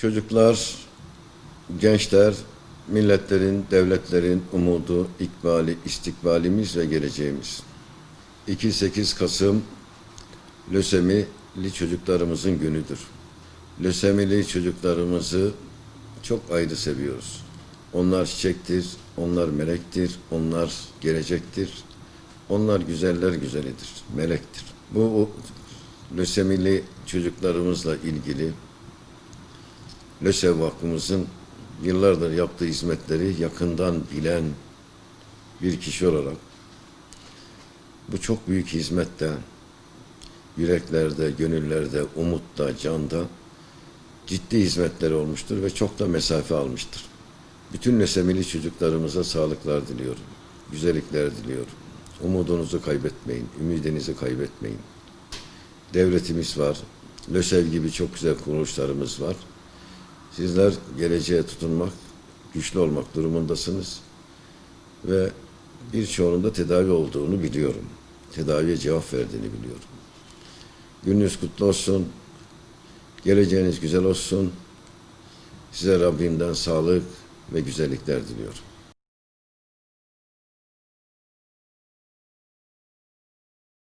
Çocuklar, gençler, milletlerin, devletlerin umudu, ikbali, istikbalimiz ve geleceğimiz. 2-8 Kasım lösemili çocuklarımızın günüdür. Lösemili çocuklarımızı çok ayrı seviyoruz. Onlar çiçektir, onlar melektir, onlar gelecektir. Onlar güzeller güzelidir, melektir. Bu lösemili çocuklarımızla ilgili LÖSEV Vakfımızın yıllardır yaptığı hizmetleri yakından bilen bir kişi olarak bu çok büyük hizmette yüreklerde, gönüllerde, umutta, canda ciddi hizmetleri olmuştur ve çok da mesafe almıştır. Bütün lösemili çocuklarımıza sağlıklar diliyorum. Güzellikler diliyorum. Umudunuzu kaybetmeyin, ümidinizi kaybetmeyin. Devletimiz var. LÖSEV gibi çok güzel kuruluşlarımız var. Sizler geleceğe tutunmak, güçlü olmak durumundasınız. Ve birçoğunun da tedavi olduğunu biliyorum. Tedaviye cevap verdiğini biliyorum. Gününüz kutlu olsun. Geleceğiniz güzel olsun. Size Rabbimden sağlık ve güzellikler diliyorum.